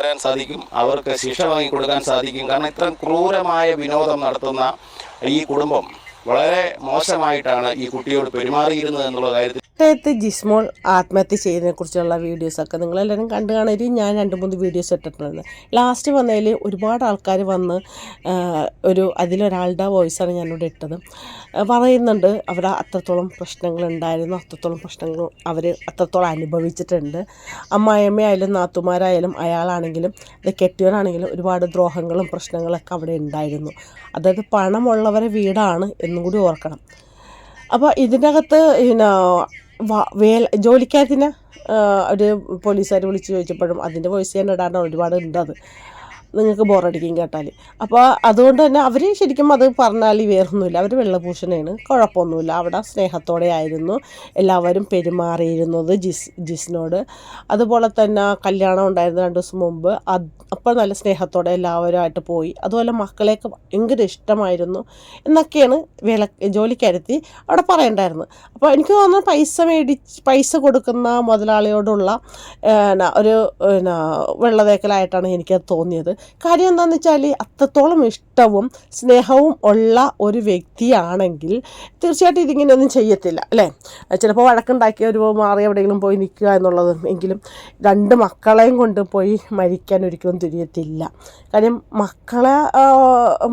വരാൻ സാധിക്കും. അവർക്ക് ശിക്ഷ വാങ്ങി കൊടുക്കാൻ സാധിക്കും. കാരണം ഇത്രയും ക്രൂരമായ വിനോദം നടത്തുന്ന ഈ കുടുംബം വളരെ മോശമായിട്ടാണ് ഈ കുട്ടിയോട് പെരുമാറിയിരുന്നത് എന്നുള്ള കാര്യത്തിൽ കോട്ടയത്ത് ജിസ്മോൾ ആത്മഹത്യ ചെയ്തതിനെ കുറിച്ചുള്ള വീഡിയോസൊക്കെ നിങ്ങളെല്ലാവരും കണ്ടു കാണാനും ഞാൻ രണ്ട് മൂന്ന് വീഡിയോസ് ഇട്ടിട്ടുണ്ട്. ലാസ്റ്റ് വന്നതിൽ ഒരുപാട് ആൾക്കാർ വന്ന് ഒരു അതിലൊരാളുടെ വോയിസാണ് ഞാനിവിടെ ഇട്ടത്. പറയുന്നുണ്ട് അവിടെ അത്രത്തോളം പ്രശ്നങ്ങളുണ്ടായിരുന്നു അത്രത്തോളം പ്രശ്നങ്ങൾ അവർ അത്രത്തോളം അനുഭവിച്ചിട്ടുണ്ട്. അമ്മായിയമ്മയായാലും നാത്തുമാരായാലും അയാളാണെങ്കിലും അത് കെട്ടിയവരാണെങ്കിലും ഒരുപാട് ദ്രോഹങ്ങളും പ്രശ്നങ്ങളൊക്കെ അവിടെ ഉണ്ടായിരുന്നു. അതായത് പണമുള്ളവരെ വീടാണ് എന്നും കൂടി ഓർക്കണം. അപ്പോൾ ഇതിനകത്ത് പിന്നെ വേല ജോലിക്കാരത്തിന് ഒരു പോലീസുകാർ വിളിച്ച് ചോദിച്ചപ്പോഴും അതിന്റെ വോയിസ് ഞാൻ ഇടാണ്ട് ഒരുപാട് ഉണ്ട് അത്. നിങ്ങൾക്ക് ബോറടിക്കും കേട്ടാൽ അപ്പോൾ അതുകൊണ്ട് തന്നെ അവർ ശരിക്കും അത് പറഞ്ഞാൽ വേറൊന്നുമില്ല. അവർ വെള്ളഭൂഷണയാണ് കുഴപ്പമൊന്നുമില്ല. അവിടെ സ്നേഹത്തോടെ ആയിരുന്നു. എല്ലാവരും പെരുമാറിയിരുന്നത് ജിസ് ജിസിനോട്. അതുപോലെ തന്നെ കല്യാണം ഉണ്ടായിരുന്നു രണ്ട് ദിവസം മുമ്പ് അത് അപ്പോൾ നല്ല സ്നേഹത്തോടെ എല്ലാവരുമായിട്ട് പോയി. അതുപോലെ മക്കളെയൊക്കെ ഭയങ്കര ഇഷ്ടമായിരുന്നു എന്നൊക്കെയാണ് വില ജോലിക്കരുത്തി അവിടെ പറയണ്ടായിരുന്നു അപ്പോൾ എനിക്ക് തോന്നുന്നു പൈസ മേടിച്ച് പൈസ കൊടുക്കുന്ന മുതലാളിയോടുള്ള ഒരു വെള്ളതേക്കലായിട്ടാണ് എനിക്കത് തോന്നിയത്. കാര്യം എന്താണെന്ന് വെച്ചാൽ അത്രത്തോളം ഇഷ്ടവും സ്നേഹവും ഉള്ള ഒരു വ്യക്തിയാണെങ്കിൽ തീർച്ചയായിട്ടും ഇതിങ്ങനെയൊന്നും ചെയ്യത്തില്ല അല്ലേ? ചിലപ്പോൾ വഴക്കുണ്ടാക്കി ഒരു മാറി എവിടെയെങ്കിലും പോയി നിൽക്കുക എന്നുള്ളത് എങ്കിലും രണ്ട് മക്കളെയും കൊണ്ട് പോയി മരിക്കാൻ ഒരിക്കലും തിരിയത്തില്ല. കാര്യം മക്കളെ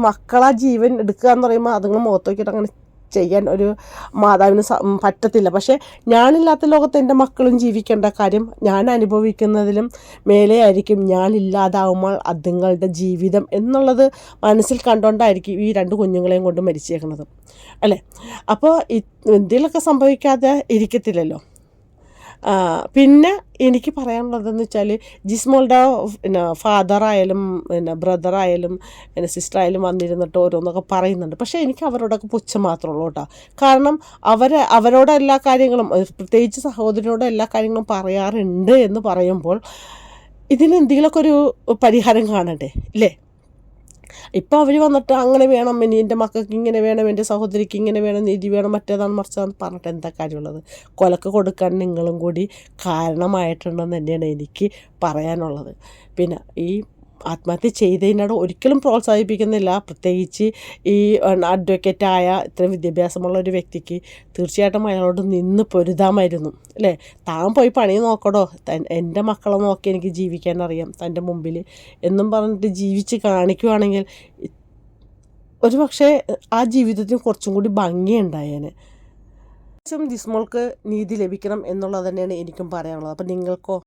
മക്കളെ ജീവൻ എടുക്കുക എന്ന് പറയുമ്പോൾ അതുങ്ങൾ മുഖത്ത് നോക്കിയിട്ട് അങ്ങനെ ചെയ്യാൻ ഒരു മാതാവിന് പറ്റത്തില്ല. പക്ഷേ ഞാനില്ലാത്ത ലോകത്ത് എന്റെ മക്കളും ജീവിക്കേണ്ട കാര്യം ഞാൻ അനുഭവിക്കുന്നതിലും മേലെ ആയിരിക്കും ഞാനില്ലാതാവുമ്പോൾ അതുങ്ങളുടെ ജീവിതം എന്നുള്ളത് മനസ്സിൽ കണ്ടുകൊണ്ടായിരിക്കും ഈ രണ്ട് കുഞ്ഞുങ്ങളെയും കൊണ്ട് മരിച്ചേക്കുന്നത്. അല്ലേ? അപ്പോൾ എന്തെങ്കിലുമൊക്കെ സംഭവിക്കാതെ ഇരിക്കത്തില്ലല്ലോ. പിന്നെ എനിക്ക് പറയാനുള്ളതെന്ന് വെച്ചാൽ ജിസ്മോളുടെ പിന്നെ ഫാദറായാലും പിന്നെ ബ്രദറായാലും പിന്നെ സിസ്റ്ററായാലും വന്നിരുന്നിട്ട് ഓരോന്നൊക്കെ പറയുന്നുണ്ട്. പക്ഷേ എനിക്ക് അവരോടൊക്കെ പുച്ഛം മാത്രമേ ഉള്ളൂ കേട്ടോ. കാരണം അവരെ അവരോട് എല്ലാ കാര്യങ്ങളും പ്രത്യേകിച്ച് സഹോദരനോട് എല്ലാ കാര്യങ്ങളും പറയാറുണ്ട് എന്ന് പറയുമ്പോൾ ഇതിന് എന്തെങ്കിലുമൊക്കെ ഒരു പരിഹാരം കാണണ്ടേ? ഇല്ലേ? ഇപ്പോൾ അവർ വന്നിട്ട് അങ്ങനെ വേണം ഇനി എന്റെ മക്കൾക്ക് ഇങ്ങനെ വേണം എന്റെ സഹോദരിക്ക് ഇങ്ങനെ വേണം നീതി വേണം മറ്റേതാണ് മറിച്ചതാന്ന് പറഞ്ഞിട്ട് എന്താ കാര്യമുള്ളത്? കൊലക്ക് കൊടുക്കാൻ നിങ്ങളും കൂടി കാരണമായിട്ടുണ്ടെന്ന് തന്നെയാണ് എനിക്ക് പറയാനുള്ളത്. പിന്നെ ഈ ആത്മഹത്യ ചെയ്തതിനോട് ഒരിക്കലും പ്രോത്സാഹിപ്പിക്കുന്നില്ല. പ്രത്യേകിച്ച് ഈ അഡ്വക്കേറ്റായ ഇത്രയും വിദ്യാഭ്യാസമുള്ള ഒരു വ്യക്തിക്ക് തീർച്ചയായിട്ടും അയാളോട് നിന്ന് പൊരുതാമായിരുന്നു അല്ലേ? താൻ പോയി പണി നോക്കടോ. എന്റെ മക്കളെ നോക്കി എനിക്ക് ജീവിക്കാൻ അറിയാം തന്റെ മുമ്പിൽ എന്നും പറഞ്ഞിട്ട് ജീവിച്ച് കാണിക്കുവാണെങ്കിൽ ഒരു പക്ഷേ ആ ജീവിതത്തിന് കുറച്ചും കൂടി ഭംഗിയുണ്ടായേനെ ദിസ്മോൾക്ക് നീതി ലഭിക്കണം എന്നുള്ളത് തന്നെയാണ് എനിക്കും പറയാനുള്ളത്. അപ്പം നിങ്ങൾക്കോ